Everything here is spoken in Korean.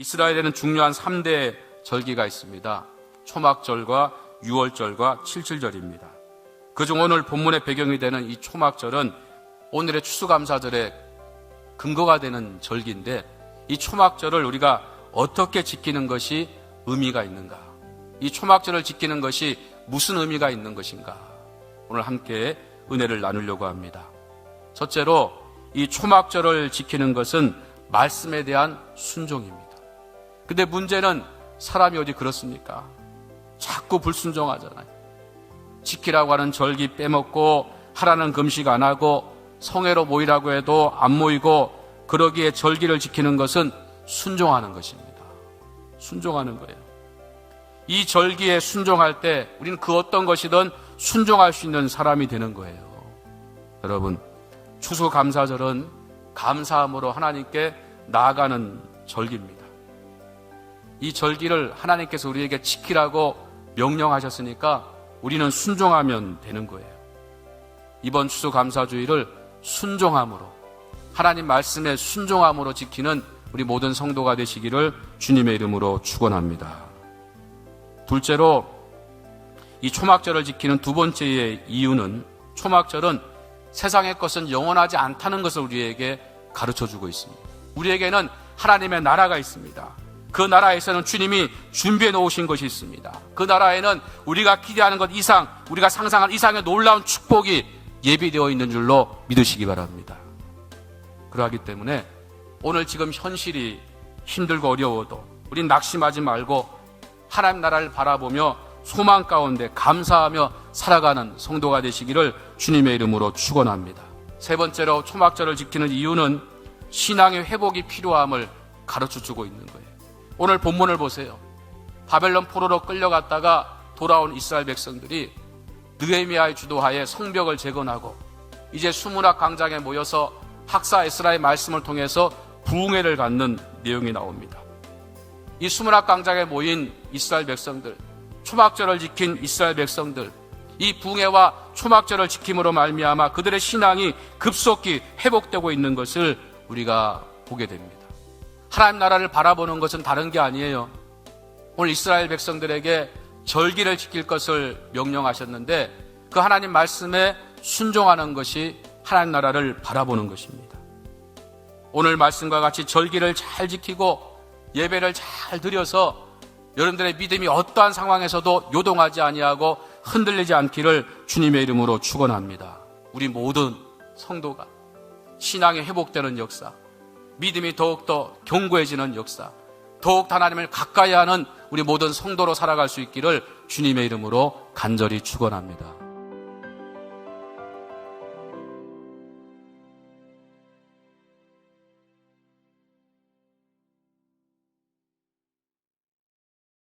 이스라엘에는 중요한 3대 절기가 있습니다. 초막절과 유월절과 칠칠절입니다. 그중 오늘 본문의 배경이 되는 이 초막절은 오늘의 추수감사절의 근거가 되는 절기인데 이 초막절을 우리가 어떻게 지키는 것이 의미가 있는가? 이 초막절을 지키는 것이 무슨 의미가 있는 것인가? 오늘 함께 은혜를 나누려고 합니다. 첫째로 이 초막절을 지키는 것은 말씀에 대한 순종입니다. 근데 문제는 사람이 어디 그렇습니까? 자꾸 불순종하잖아요. 지키라고 하는 절기 빼먹고 하라는 금식 안 하고 성회로 모이라고 해도 안 모이고 그러기에 절기를 지키는 것은 순종하는 것입니다. 순종하는 거예요. 이 절기에 순종할 때 우리는 그 어떤 것이든 순종할 수 있는 사람이 되는 거예요. 여러분, 추수감사절은 감사함으로 하나님께 나아가는 절기입니다. 이 절기를 하나님께서 우리에게 지키라고 명령하셨으니까 우리는 순종하면 되는 거예요. 이번 추수 감사주의를 순종함으로 하나님 말씀에 순종함으로 지키는 우리 모든 성도가 되시기를 주님의 이름으로 축원합니다. 둘째로 이 초막절을 지키는 두 번째의 이유는 초막절은 세상의 것은 영원하지 않다는 것을 우리에게 가르쳐 주고 있습니다. 우리에게는 하나님의 나라가 있습니다. 그 나라에서는 주님이 준비해 놓으신 것이 있습니다. 그 나라에는 우리가 기대하는 것 이상, 우리가 상상한 이상의 놀라운 축복이 예비되어 있는 줄로 믿으시기 바랍니다. 그러하기 때문에 오늘 지금 현실이 힘들고 어려워도 우린 낙심하지 말고 하나님 나라를 바라보며 소망 가운데 감사하며 살아가는 성도가 되시기를 주님의 이름으로 축원합니다. 세 번째로 초막절을 지키는 이유는 신앙의 회복이 필요함을 가르쳐 주고 있는 거예요. 오늘 본문을 보세요. 바벨론 포로로 끌려갔다가 돌아온 이스라엘 백성들이 느헤미야의 주도하에 성벽을 재건하고 이제 수문학 광장에 모여서 학사 에스라의 말씀을 통해서 부흥회를 갖는 내용이 나옵니다. 이 수문학 광장에 모인 이스라엘 백성들, 초막절을 지킨 이스라엘 백성들, 이 붕해와 초막절을 지킴으로 말미암아 그들의 신앙이 급속히 회복되고 있는 것을 우리가 보게 됩니다. 하나님 나라를 바라보는 것은 다른 게 아니에요. 오늘 이스라엘 백성들에게 절기를 지킬 것을 명령하셨는데 그 하나님 말씀에 순종하는 것이 하나님 나라를 바라보는 것입니다. 오늘 말씀과 같이 절기를 잘 지키고 예배를 잘 드려서 여러분들의 믿음이 어떠한 상황에서도 요동하지 아니하고 흔들리지 않기를 주님의 이름으로 축원합니다. 우리 모든 성도가 신앙이 회복되는 역사, 믿음이 더욱더 견고해지는 역사, 더욱 하나님을 가까이 하는 우리 모든 성도로 살아갈 수 있기를 주님의 이름으로 간절히 축원합니다.